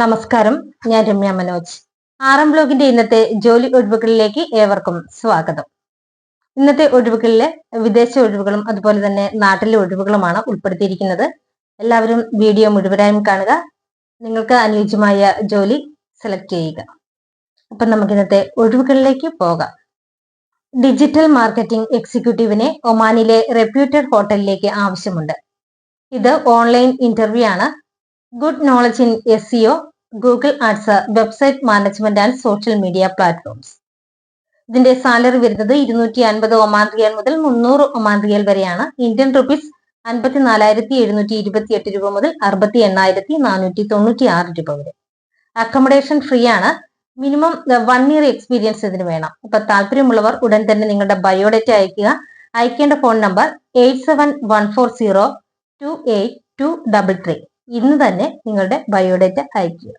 നമസ്കാരം ഞാൻ രമ്യ മനോജ്. എം ബ്ലോഗിന്റെ ഇന്നത്തെ ജോലി ഒഴിവുകളിലേക്ക് ഏവർക്കും സ്വാഗതം. ഇന്നത്തെ ഒഴിവുകളിലെ വിദേശ ഒഴിവുകളും അതുപോലെ തന്നെ നാട്ടിലെ ഒഴിവുകളുമാണ് ഉൾപ്പെടുത്തിയിരിക്കുന്നത്. എല്ലാവരും വീഡിയോ മുഴുവനായും കാണുക നിങ്ങൾക്ക് അനുയോജ്യമായ ജോലി സെലക്ട് ചെയ്യുക. അപ്പൊ നമുക്ക് ഇന്നത്തെ ഒഴിവുകളിലേക്ക് പോകാം. ഡിജിറ്റൽ മാർക്കറ്റിംഗ് എക്സിക്യൂട്ടീവിനെ ഒമാനിലെ റെപ്യൂട്ടഡ് ഹോട്ടലിലേക്ക് ആവശ്യമുണ്ട്. ഇത് ഓൺലൈൻ ഇന്റർവ്യൂ ആണ്. Good knowledge in S CO Google ads website management and social media platforms ഇതിന്റെ സാലറി വരുന്നത് ഇരുന്നൂറ്റി അൻപത് ഒമാൻ റിയൽ മുതൽ മുന്നൂറ് ഒമാൻ റിയൽ വരെയാണ്. ഇന്ത്യൻ റുപ്പീസ് അൻപത്തിനാലായിരത്തി എഴുന്നൂറ്റി ഇരുപത്തി എട്ട് രൂപ മുതൽ അറുപത്തി എണ്ണായിരത്തി നാനൂറ്റി തൊണ്ണൂറ്റി ആറ് രൂപ വരെ. അക്കോമഡേഷൻ ഫ്രീ ആണ്. മിനിമം വൺ ഇയർ എക്സ്പീരിയൻസ് ഇതിന് വേണം. അപ്പൊ താല്പര്യമുള്ളവർ ഉടൻ തന്നെ നിങ്ങളുടെ ബയോഡേറ്റ അയക്കുക അയക്കേണ്ട phone number eight seven one four zero two eight two double three ഇന്ന് തന്നെ നിങ്ങളുടെ ബയോഡേറ്റ അയക്കുക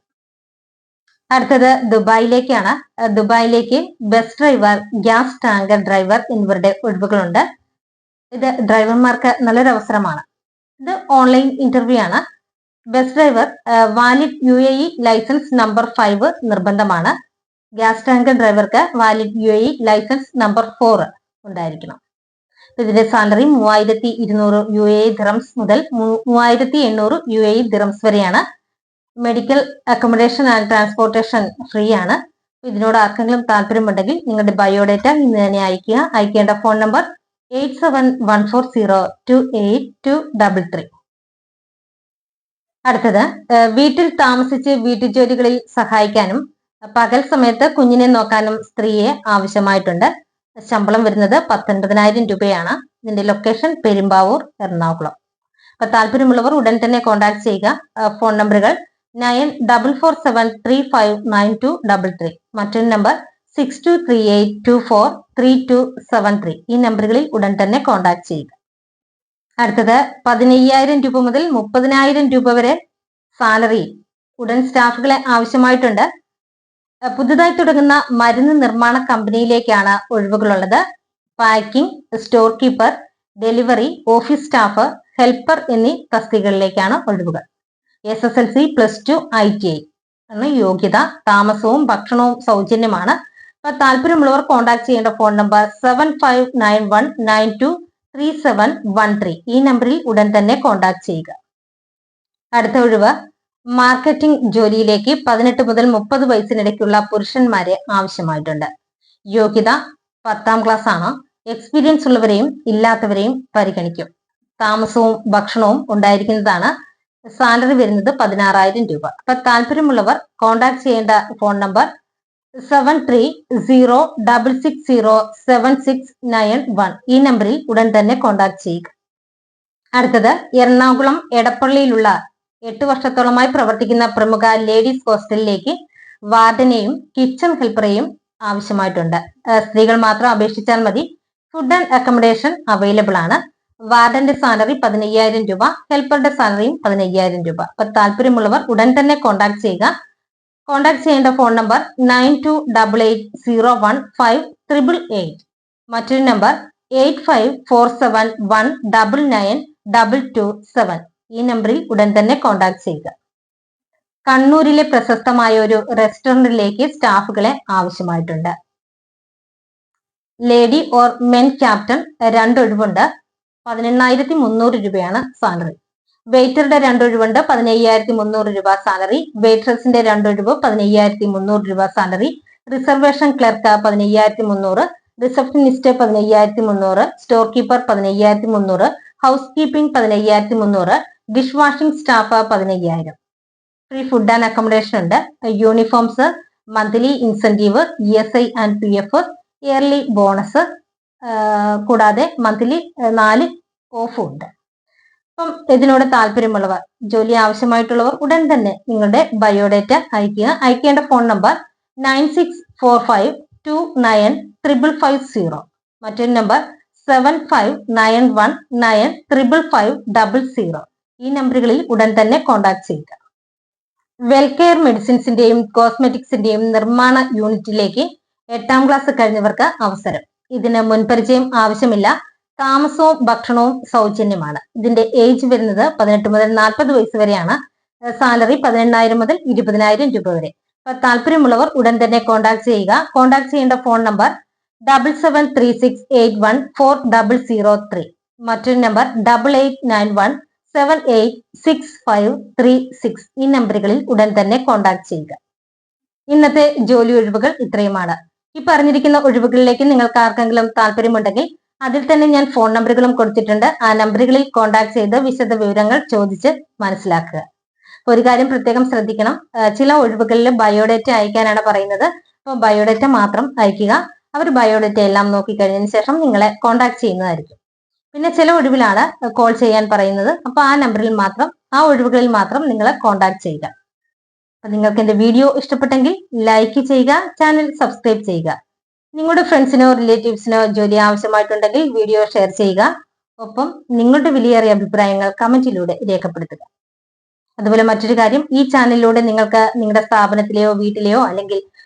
അടുത്തത് ദുബായിലേക്കാണ്. ദുബായിലേക്ക് bus driver gas tanker driver എന്നിവരുടെ ഒഴിവുകളുണ്ട്. ഇത് ഡ്രൈവർമാർക്ക് നല്ലൊരു അവസരമാണ്. ഇത് ഓൺലൈൻ ഇന്റർവ്യൂ ആണ്. Bus driver valid U A E licence number five നിർബന്ധമാണ്. ഗ്യാസ് ടാങ്കർ ഡ്രൈവർക്ക് valid U A E licence number four ഉണ്ടായിരിക്കണം. ഇതിന്റെ സാലറി മൂവായിരത്തി ഇരുന്നൂറ് യു എ ദിറംസ് മുതൽ മൂവായിരത്തി എണ്ണൂറ് യു എ ദിറംസ് വരെയാണ്. Medical accommodation and transportation free ആണ്. ഇതിനോട് ആർക്കെങ്കിലും താല്പര്യമുണ്ടെങ്കിൽ നിങ്ങളുടെ ബയോഡേറ്റ ഇന്ന് തന്നെ അയക്കുക അയക്കേണ്ട phone number eight seven one four zero two eight two double three. അടുത്തത് വീട്ടിൽ താമസിച്ച് വീട്ടുജോലികളിൽ സഹായിക്കാനും പകൽ സമയത്ത് കുഞ്ഞിനെ നോക്കാനും സ്ത്രീയെ ആവശ്യമായിട്ടുണ്ട്. ശമ്പളം വരുന്നത് പത്തൊൻപതിനായിരം രൂപയാണ്. ഇതിന്റെ ലൊക്കേഷൻ പെരുമ്പാവൂർ എറണാകുളം. അപ്പൊ താല്പര്യമുള്ളവർ ഉടൻ തന്നെ കോൺടാക്ട് ചെയ്യുക. ഫോൺ നമ്പറുകൾ nine double four seven three five nine two double three മറ്റൊരു number six two three eight two four three two seven three ഈ നമ്പറുകളിൽ ഉടൻ തന്നെ കോൺടാക്ട് ചെയ്യുക. അടുത്തത് പതിനയ്യായിരം രൂപ മുതൽ മുപ്പതിനായിരം രൂപ വരെ സാലറി ഉടൻ സ്റ്റാഫുകളെ ആവശ്യമായിട്ടുണ്ട്. പുതുതായി തുടങ്ങുന്ന മരുന്ന് നിർമ്മാണ കമ്പനിയിലേക്കാണ് ഒഴിവുകളുള്ളത്. Packing store keeper delivery office staff helper എന്നീ തസ്തികകളിലേക്കാണ് ഒഴിവുകൾ. S S L C plus two I T I ആണ് യോഗ്യത. താമസവും ഭക്ഷണവും സൗജന്യമാണ്. അപ്പൊ താല്പര്യമുള്ളവർ കോൺടാക്ട് ചെയ്യേണ്ട phone number seven five nine one nine two three seven one three ഈ നമ്പറിൽ ഉടൻ തന്നെ കോൺടാക്ട് ചെയ്യുക. അടുത്ത ഒഴിവ് മാർക്കറ്റിംഗ് ജോലിയിലേക്ക് പതിനെട്ട് മുതൽ മുപ്പത് വയസ്സിനിടയ്ക്കുള്ള പുരുഷന്മാരെ ആവശ്യമായിട്ടുണ്ട്. യോഗ്യത പത്താം ക്ലാസ് ആണ്. എക്സ്പീരിയൻസ് ഉള്ളവരെയും ഇല്ലാത്തവരെയും പരിഗണിക്കും. താമസവും ഭക്ഷണവും ഉണ്ടായിരിക്കുന്നതാണ്. സാലറി വരുന്നത് പതിനാറായിരം രൂപ. അപ്പൊ താല്പര്യമുള്ളവർ കോൺടാക്ട് ചെയ്യേണ്ട phone number seven three zero double six zero seven six nine one ഈ നമ്പറിൽ ഉടൻ തന്നെ കോൺടാക്ട് ചെയ്യുക. അടുത്തത് എറണാകുളം എടപ്പള്ളിയിലുള്ള എട്ട് വർഷത്തോളമായി പ്രവർത്തിക്കുന്ന പ്രമുഖ ലേഡീസ് ഹോസ്റ്റലിലേക്ക് വാർഡനെയും കിച്ചൺ ഹെൽപ്പറെയും ആവശ്യമായിട്ടുണ്ട്. സ്ത്രീകൾ മാത്രം അപേക്ഷിച്ചാൽ മതി. ഫുഡ് ആൻഡ് അക്കോമഡേഷൻ അവൈലബിൾ ആണ്. വാർഡന്റെ സാലറി പതിനയ്യായിരം രൂപ ഹെൽപ്പറുടെ സാലറിയും പതിനയ്യായിരം രൂപ. അപ്പൊ താല്പര്യമുള്ളവർ ഉടൻ തന്നെ കോൺടാക്ട് ചെയ്യുക. കോൺടാക്ട് ചെയ്യേണ്ട phone number nine two double eight zero one five triple eight. മറ്റൊരു number eight five four seven one double nine double two seven. ഈ നമ്പറിൽ ഉടൻ തന്നെ കോൺടാക്ട് ചെയ്യുക. കണ്ണൂരിലെ പ്രശസ്തമായ ഒരു റെസ്റ്റോറന്റിലേക്ക് സ്റ്റാഫുകളെ ആവശ്യമായിട്ടുണ്ട്. ലേഡി ഓർ മെൻ ക്യാപ്റ്റൻ രണ്ടൊഴിവുണ്ട് പതിനെണ്ണായിരത്തി മുന്നൂറ് രൂപയാണ് സാലറി വെയിറ്ററുടെ രണ്ടൊഴിവുണ്ട് പതിനയ്യായിരത്തി മുന്നൂറ് രൂപ സാലറി വെയിട്രസിന്റെ രണ്ടൊഴിവ് പതിനയ്യായിരത്തി മുന്നൂറ് രൂപ സാലറി റിസർവേഷൻ ക്ലർക്ക് പതിനയ്യായിരത്തി മുന്നൂറ് റിസപ്ഷനിസ്റ്റ് പതിനയ്യായിരത്തി മുന്നൂറ് സ്റ്റോർ കീപ്പർ പതിനയ്യായിരത്തി മുന്നൂറ് ഹൗസ് കീപ്പിംഗ് പതിനയ്യായിരത്തി മുന്നൂറ് ഡിഷ് വാഷിംഗ് സ്റ്റാഫ് പതിനയ്യായിരം. ഫ്രീ ഫുഡ് ആൻഡ് അക്കോമഡേഷൻ ഉണ്ട്. Uniforms monthly incentive E S I and P F yearly bonus കൂടാതെ മന്ത്ലി നാല് ഓഫും ഉണ്ട്. അപ്പം ഇതിനോട് താല്പര്യമുള്ളവർ ജോലി ആവശ്യമായിട്ടുള്ളവർ ഉടൻ തന്നെ നിങ്ങളുടെ ബയോഡേറ്റ അയക്കുക അയക്കേണ്ട phone number nine six four five two nine triple five zero മറ്റൊരു number seven five nine one nine triple five double zero ഈ നമ്പറുകളിൽ ഉടൻ തന്നെ കോൺടാക്ട് ചെയ്യുക. വെൽകെയർ മെഡിസിൻസിന്റെയും കോസ്മെറ്റിക്സിന്റെയും നിർമ്മാണ യൂണിറ്റിലേക്ക് എട്ടാം ക്ലാസ് കഴിഞ്ഞവർക്ക് അവസരം. ഇതിന് മുൻപരിചയം ആവശ്യമില്ല. താമസവും ഭക്ഷണവും സൗജന്യമാണ്. ഇതിന്റെ ഏജ് വരുന്നത് പതിനെട്ട് മുതൽ നാൽപ്പത് വയസ്സ് വരെയാണ്. സാലറി പതിനെണ്ണായിരം മുതൽ ഇരുപതിനായിരം രൂപ വരെ. അപ്പൊ താല്പര്യമുള്ളവർ ഉടൻ തന്നെ കോൺടാക്ട് ചെയ്യുക. കോൺടാക്ട് ചെയ്യേണ്ട phone number double seven three six eight one four double zero three മറ്റൊരു number double eight nine one seven eight six five three six ഈ നമ്പറുകളിൽ ഉടൻ തന്നെ കോൺടാക്ട് ചെയ്യുക. ഇന്നത്തെ ജോലി ഒഴിവുകൾ ഇത്രയുമാണ്. ഈ പറഞ്ഞിരിക്കുന്ന ഒഴിവുകളിലേക്ക് നിങ്ങൾക്ക് ആർക്കെങ്കിലും താല്പര്യമുണ്ടെങ്കിൽ അതിൽ തന്നെ ഞാൻ ഫോൺ നമ്പറുകളും കൊടുത്തിട്ടുണ്ട്. ആ നമ്പറുകളിൽ കോൺടാക്ട് ചെയ്ത് വിശദ വിവരങ്ങൾ ചോദിച്ച് മനസ്സിലാക്കുക. ഒരു കാര്യം പ്രത്യേകം ശ്രദ്ധിക്കണം. ചില ഒഴിവുകളിൽ ബയോഡേറ്റ അയക്കാനാണ് പറയുന്നത്. അപ്പോൾ ബയോഡേറ്റ മാത്രം അയക്കുക. അവർ ബയോഡേറ്റ എല്ലാം നോക്കിക്കഴിഞ്ഞതിന് ശേഷം നിങ്ങളെ കോൺടാക്ട് ചെയ്യുന്നതായിരിക്കും. പിന്നെ ചില ഒഴിവിലാണ് കോൾ ചെയ്യാൻ പറയുന്നത്. അപ്പൊ ആ നമ്പറിൽ മാത്രം ആ ഒഴിവുകളിൽ മാത്രം നിങ്ങളെ കോൺടാക്ട് ചെയ്യുക. അപ്പൊ നിങ്ങൾക്ക് എന്റെ വീഡിയോ ഇഷ്ടപ്പെട്ടെങ്കിൽ ലൈക്ക് ചെയ്യുക ചാനൽ സബ്സ്ക്രൈബ് ചെയ്യുക. നിങ്ങളുടെ ഫ്രണ്ട്സിനോ റിലേറ്റീവ്സിനോ ജോലി ആവശ്യമായിട്ടുണ്ടെങ്കിൽ വീഡിയോ ഷെയർ ചെയ്യുക. ഒപ്പം നിങ്ങളുടെ വിലയേറിയ അഭിപ്രായങ്ങൾ കമന്റിലൂടെ രേഖപ്പെടുത്തുക. അതുപോലെ മറ്റൊരു കാര്യം ഈ ചാനലിലൂടെ നിങ്ങൾക്ക് നിങ്ങളുടെ സ്ഥാപനത്തിലെയോ വീട്ടിലെയോ അല്ലെങ്കിൽ